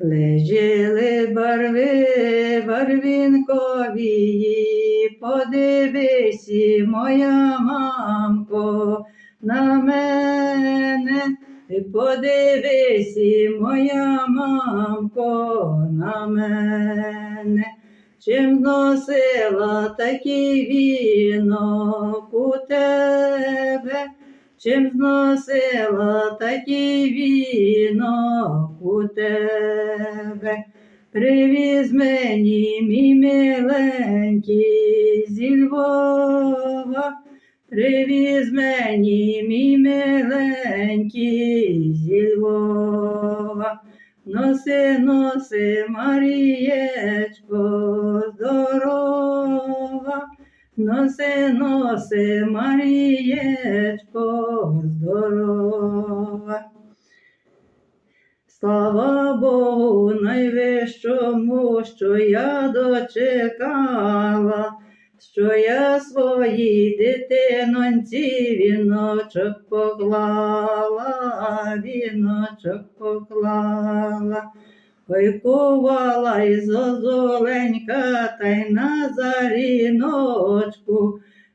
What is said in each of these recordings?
Лежили барви барвінковії, подивись, моя мамко, на мене, подивись, моя мамко, на мене. Чим зносила такий вінок у тебе, чим зносила такий вінок у тебе, привіз мені мій миленький зі Львова, привіз мені мій миленький зі Львова. Носи, носи, Марієчко, носи, носи, Марієчко, здорова. Слава Богу найвищому, що я дочекала, що я своїй дитиноньці віночок поклала, віночок поклала. Ой, кувала й зозуленька, та й на заріночку,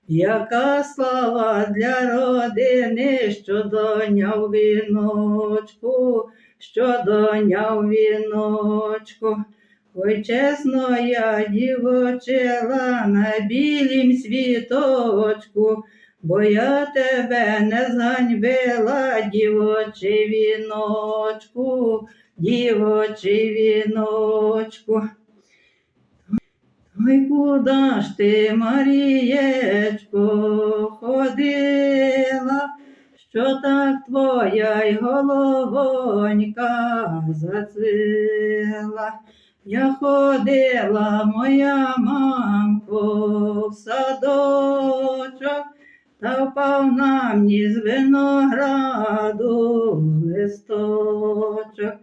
яка слава для родини, що доня віночку, що доня в віночку. Ой, чесно я дівочила на білім світочку, бо я тебе не заньбила, дівочий віночку, дівочий віночку. Ой, куда ж ти, Марієчко, ходила, що так твоя й головонька зацвіла. Я ходила, моя мамко, в садочок, та впав на мені з винограду листочок,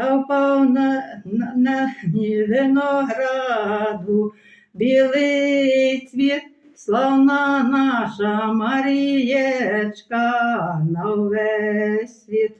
та впав на, на, на винограду білий цвіт, славна наша Марієчка на весь світ.